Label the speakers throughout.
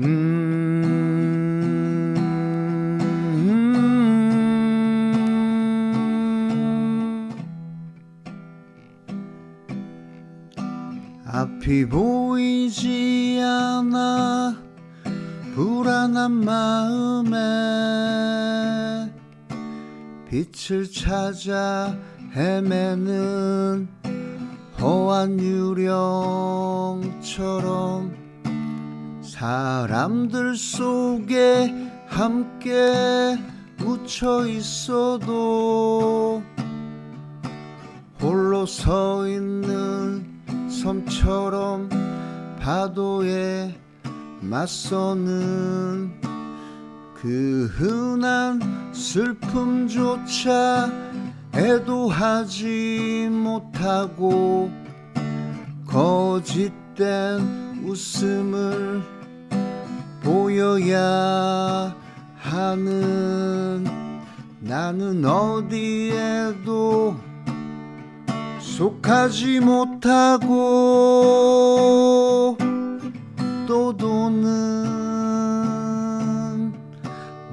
Speaker 1: 음. 앞이 보이지 않아 불안한 마음에 빛을 찾아 헤매는 허한 유령처럼 사람들 속에 함께 묻혀 있어도 홀로 서 있는 섬처럼 파도에 맞서는 그 흔한 슬픔조차 애도하지 못하고 거짓된 웃음을 보여야 하는 나는 어디에도 속하지 못하고 또 도는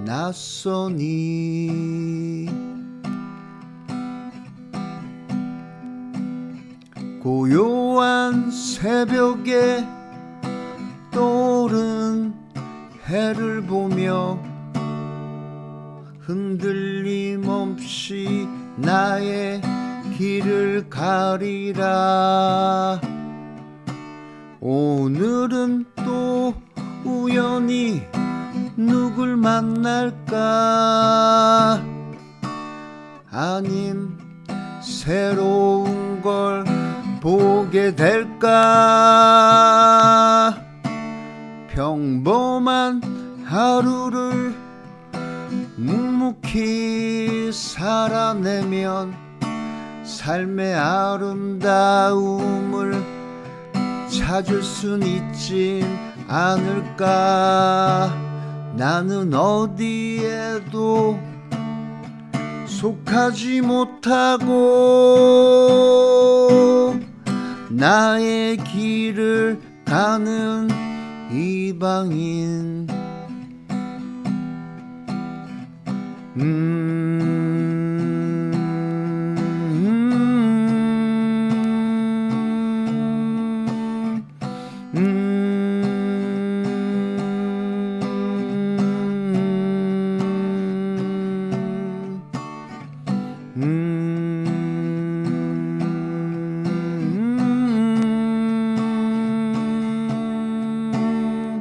Speaker 1: 낯선이 고요한 새벽에 떠오른 해를 보며 흔들림 없이 나의 길을 가리라. 오늘은 또 우연히 누굴 만날까? 아님 새로운 걸 보게 될까 하루를 묵묵히 살아내면 삶의 아름다움을 찾을 순 있진 않을까? 나는 어디에도 속하지 못하고 나의 길을 가는 이방인 음